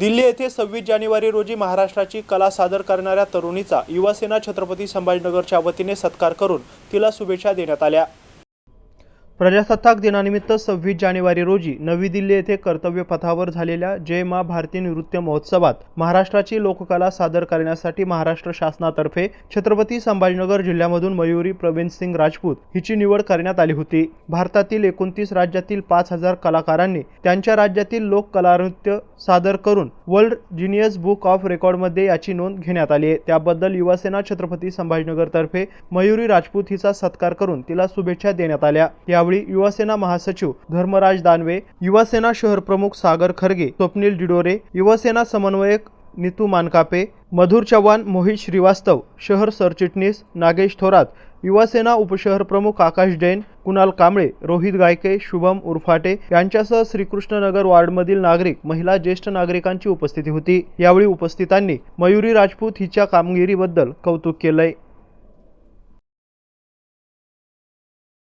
दिल्ली येथे सव्वीस जानेवारी रोजी महाराष्ट्राची कला सादर करणाऱ्या तरुणीचा युवासेना छत्रपती संभाजीनगरच्या वतीने सत्कार करून तिला शुभेच्छा देण्यात आल्या. प्रजासत्ताक दिनानिमित्त सव्वीस जानेवारी रोजी नवी दिल्ली येथे कर्तव्यपथावर झालेल्या जय मा भारती नृत्य महोत्सवात महाराष्ट्राची लोककला सादर करण्यासाठी महाराष्ट्र शासनातर्फे छत्रपती संभाजीनगर जिल्ह्यामधून मयुरी प्रवीण सिंग राजपूत हिची निवड करण्यात आली होती. भारतातील एकोणतीस राज्यातील पाच हजार कलाकारांनी त्यांच्या राज्यातील लोककलानृत्य सादर करून वर्ल्ड जिनियस बुक ऑफ रेकॉर्डमध्ये याची नोंद घेण्यात आली आहे. त्याबद्दल युवासेना छत्रपती संभाजीनगरतर्फे मयुरी राजपूत हिचा सत्कार करून तिला शुभेच्छा देण्यात आल्या. यावेळी युवासेना महासचिव धर्मराज दानवे युवासेना शहर प्रमुख सागर खरगे स्वप्नील डिडोरे युवासेना समन्वयक नितू मानकापे मधुर चव्हाण मोहित श्रीवास्तव शहर सरचिटणीस नागेश थोरात युवासेना उपशहर प्रमुख आकाश जैन कुणाल कांबळे रोहित गायके शुभम उर्फाटे यांच्यासह श्रीकृष्णनगर वार्डमधील नागरिक महिला ज्येष्ठ नागरिकांची उपस्थिती होती. यावेळी उपस्थितांनी मयुरी राजपूत हिच्या कामगिरीबद्दल कौतुक केलंय.